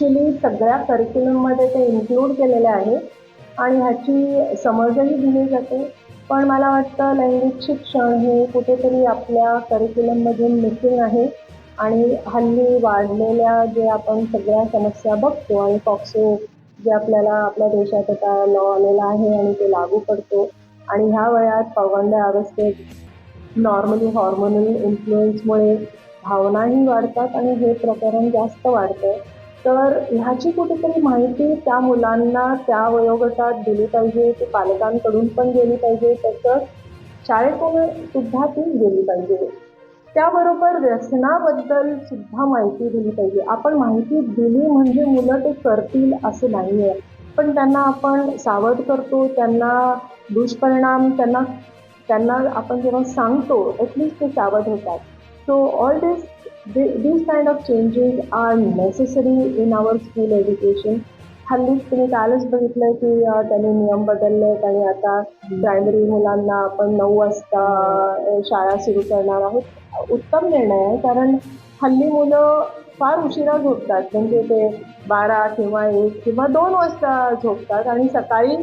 Actually सगळ्या करिक्युलममध्ये ते include केलेलं आहे. आणि ह्याची समजही दिली जाते. पण मला वाटतं लैंगिक शिक्षण हे कुठेतरी आपल्या करिक्युलममधून मिसिंग आहे. आणि हल्ली वाढलेल्या जे आपण सगळ्या समस्या बघतो आणि पॉक्सो जे आपल्याला आपल्या देशात आता लॉ आलेला आहे आणि ते लागू पडतो. आणि ह्या वयात पौगंड्या अवस्थेत नॉर्मली हॉर्मोनल इन्फ्लुएन्समुळे भावनाही वाढतात आणि हे प्रकरण जास्त वाढतं तर ह्याची कुठेतरी माहिती त्या मुलांना त्या वयोगटात दिली पाहिजे ती पालकांकडून पण गेली पाहिजे तसंच शाळेतून सुद्धा ती गेली पाहिजे. त्याबरोबर व्यसनाबद्दल सुद्धा माहिती दिली पाहिजे. आपण माहिती दिली म्हणजे मुलं ते करतील असं नाही आहे पण त्यांना आपण सावध करतो त्यांना दुष्परिणाम त्यांना त्यांना आपण जेव्हा सांगतो ॲटलिस्ट ते सावध होतात. So all this these kind of changes are necessary in our school education हल्लीच तुम्ही कालच बघितलं की त्यांनी नियम बदलले आहेत आणि आता प्रायमरी मुलांना आपण नऊ वाजता शाळा सुरू करणार आहोत. उत्तम निर्णय आहे कारण हल्ली मुलं फार उशिरा झोपतात. म्हणजे ते बारा किंवा एक किंवा दोन वाजता झोपतात आणि सकाळी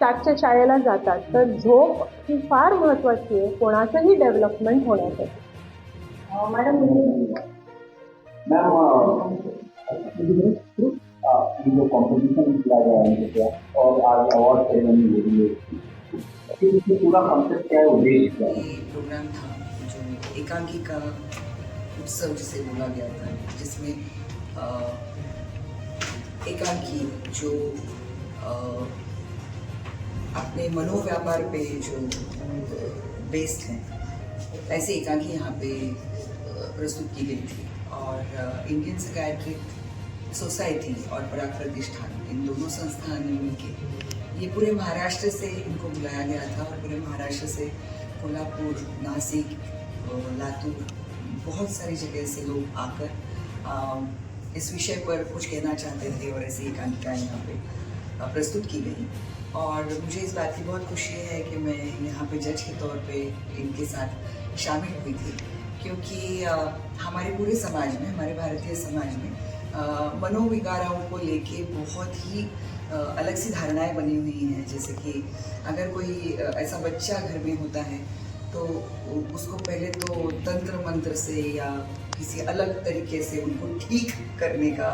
सातच्या शाळेला जातात. तर झोप ही फार महत्त्वाची आहे. कोणाचंही डेव्हलपमेंट होण्यासाठी. मॅडम मैम जो कॉम्पिटिशन किया गया है और आज अवार्ड सेरेमनी हो रही है। इसमें पूरा कॉन्सेप्ट क्या है उद्देश्य क्या है? प्रोग्राम था जो एकांकी का उत्सव जिसे बोला गया था जिसमें एकांकी जो अपने मनोव्यापार पे जो बेस्ड हैं ऐसे एकांकी यहाँ पे प्रस्तुत की गई थी। और इंडियन सकाइट्रिक सोसाइटी और पराग प्रतिष्ठान, इन दोनों संस्थान ने मिलकर ये पूरे महाराष्ट्र से इनको बुलाया गया था और पूरे महाराष्ट्र से कोल्हापुर, नासिक लातूर, बहुत सारी जगह से लोग आकर इस विषय पर कुछ कहना चाहते थे और ऐसी एकांकिकाएँ यहाँ पे प्रस्तुत की गई। और मुझे इस बात की बहुत खुशी है कि मैं यहाँ पे जज के तौर पे इनके साथ शामिल हुई थी। क्योंकि हमारे पूरे समाज में, हमारे भारतीय समाज में मनोविकारों को लेके बहुत ही अलग सी धारणाएँ बनी हुई हैं। जैसे कि अगर कोई ऐसा बच्चा घर में होता है तो उसको पहले तो तंत्र मंत्र से या किसी अलग तरीके से उनको ठीक करने का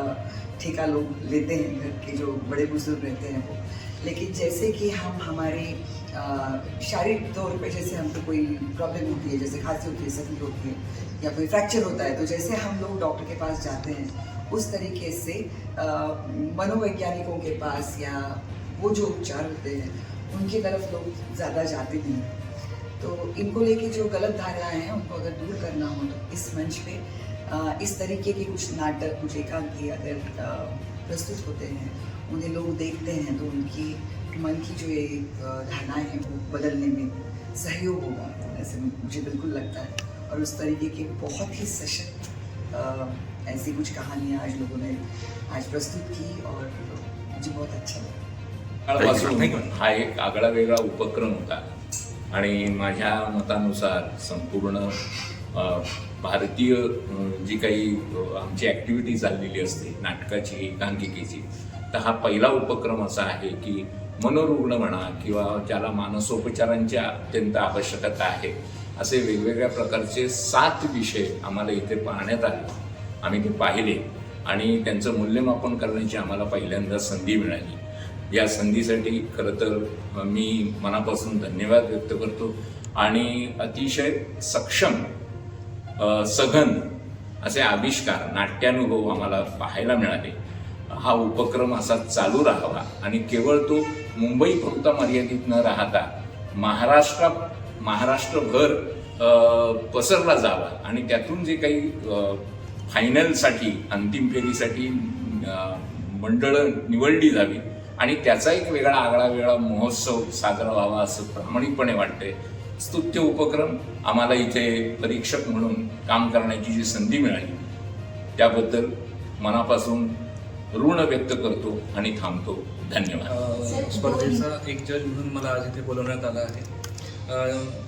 ठेका लोग लेते हैं, घर के जो बड़े बुज़ुर्ग रहते हैं वो। लेकिन जैसे कि हम हमारे शारीरिक तौर पे जैसे हमको कोई प्रॉब्लम होती है, जैसे खांसी होती है, सर्दी होती है, या कोई फ्रैक्चर होता है तो जैसे हम लोग डॉक्टर के पास जाते हैं, उस तरीके से मनोवैज्ञानिकों के पास या वो जो उपचार होते हैं, उनकी तरफ़ लोग ज़्यादा जाते नहीं तो इनको लेके जो गलत धारणाएँ हैं, उनको अगर दूर करना हो तो इस मंच पे इस तरीके के कुछ नाटक, कुछ एकांकी अगर प्रस्तुत होते हैं, उन्हें लोग देखते हैं तो उनकी की जो ये अ, धारणाएं हैं वो बदलने में सहयोग होगा ऐसे मुझे बिल्कुल लगता है। और उस तरीके की बहुत ही सशक्त ऐसी कुछ कहानियाँ आज लोगों ने आज प्रस्तुत की और मुझे बहुत अच्छा लगा। काळापासून हा एक आगळा वेगळा उपक्रम होता आणि माझ्या मतानुसार संपूर्ण भारतीय जी काही आमची ॲक्टिव्हिटी चाललेली असते नाटकाची एकांकिकेची तर हा पहिला उपक्रम असा आहे की मनोरुग्ण म्हणा किंवा ज्याला मानसोपचारांची अत्यंत आवश्यकता आहे असे वेगवेगळ्या प्रकारचे सात विषय आम्हाला इथे पाहण्यात आले. आम्ही ते पाहिले आणि त्यांचं मूल्यमापन करण्याची आम्हाला पहिल्यांदा संधी मिळाली. या संधीसाठी खरं तर मी मनापासून धन्यवाद व्यक्त करतो आणि अतिशय सक्षम सघन असे आविष्कार नाट्यानुभव आम्हाला पाहायला मिळाले. हा उपक्रम असा चालू राहावा आणि केवळ तो मुंबई फक्त मर्यादित न राहता महाराष्ट्रात महाराष्ट्रभर पसरला जावा आणि त्यातून जे काही फायनलसाठी अंतिम फेरीसाठी मंडळं निवडली जावी आणि त्याचा एक वेगळा आगळा वेगळा महोत्सव साजरा व्हावा असं प्रामाणिकपणे वाटतंय. स्तुत्य उपक्रम आम्हाला इथे परीक्षक म्हणून काम करण्याची जी संधी मिळाली त्याबद्दल मनापासून ऋण व्यक्त करतो आणि थांबतो. धन्यवाद. स्पर्धेचा एक जज म्हणून मला आज इथे बोलवण्यात आलं आहे.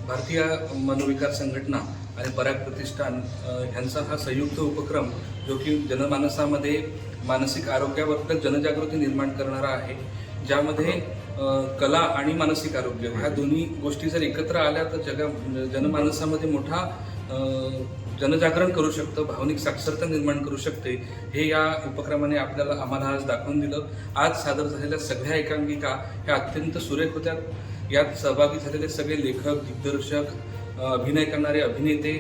भारतीय मनोविकार संघटना आणि पराग प्रतिष्ठान ह्यांचा हा संयुक्त उपक्रम जो की जनमानसामध्ये मानसिक आरोग्याबद्दल जनजागृती निर्माण करणारा आहे ज्यामध्ये कला आणि मानसिक आरोग्य ह्या दोन्ही गोष्टी जर एकत्र आल्या तर जगा जनमानसामध्ये मोठा जनजागरण करू शकतं भावनिक साक्षरता निर्माण करू शकते. हे या उपक्रमाने आपल्याला आम्हाला आज दाखवून दिलं. आज सादर झालेल्या सगळ्या एकांकिका ह्या अत्यंत सुरेख होत्या. यात सहभागी झालेले सगळे लेखक दिग्दर्शक अभिनय करणारे अभिनेते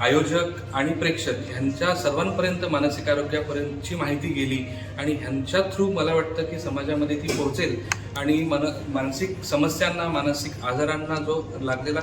आयोजक आणि प्रेक्षक ह्यांच्या सर्वांपर्यंत मानसिक आरोग्यापर्यंतची माहिती गेली आणि ह्यांच्या थ्रू मला वाटतं की समाजामध्ये ती पोहोचेल आणि मन मानसिक समस्यांना मानसिक आजारांना जो लागलेला